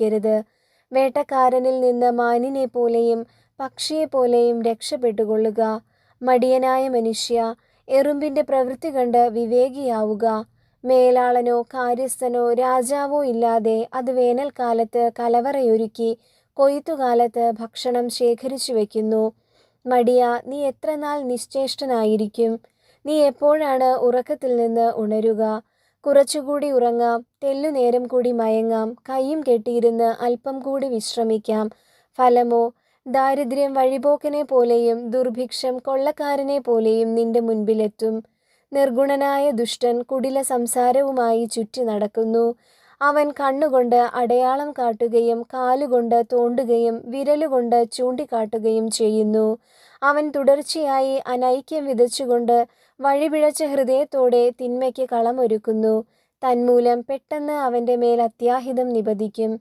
ഇരിക്കരുത് വേട്ടക്കാരനിൽ നിന്ന് മാനിനെ പോലെയും പക്ഷിയെ പോലെയും രക്ഷപ്പെട്ടുകൊള്ളുക. മടിയനായ മനുഷ്യ എറുമ്പിന്റെ പ്രവൃത്തി കണ്ട് വിവേകിയാവുക. മേലാളനോ കാര്യസ്ഥനോ രാജാവോ ഇല്ലാതെ അത് വേനൽക്കാലത്ത് കലവറയൊരുക്കി കൊയ്ത്തുകാലത്ത് ഭക്ഷണം ശേഖരിച്ചു വയ്ക്കുന്നു മടിയ നീ എത്ര നാൾ നിശ്ചേഷ്ടനായിരിക്കും? നീ എപ്പോഴാണ് ഉറക്കത്തിൽ നിന്ന് ഉണരുക? കുറച്ചുകൂടി ഉറങ്ങാം തെല്ലുനേരം കൂടി മയങ്ങാം കൈയും കെട്ടിയിരുന്ന് അല്പം കൂടി വിശ്രമിക്കാം. ഫലമോ ദാരിദ്ര്യം വഴിപോക്കനെ പോലെയും ദുർഭിക്ഷം കൊള്ളക്കാരനെ പോലെയും നിന്റെ മുൻപിലെത്തും. നിർഗുണനായ ദുഷ്ടൻ കുടില സംസാരവുമായി ചുറ്റി നടക്കുന്നു. അവൻ കണ്ണുകൊണ്ട് അടയാളം കാട്ടുകയും കാലുകൊണ്ട് തോണ്ടുകയും വിരലുകൊണ്ട് ചൂണ്ടിക്കാട്ടുകയും ചെയ്യുന്നു. അവൻ തുടർച്ചയായി അനൈക്യം വിതച്ചുകൊണ്ട് വഴിപിഴച്ച ഹൃദയത്തോടെ തിന്മയ്ക്ക് കളമൊരുക്കുന്നു. തന്മൂലം പെട്ടെന്ന് അവന്റെ മേൽ അത്യാഹിതം നിപതിക്കും.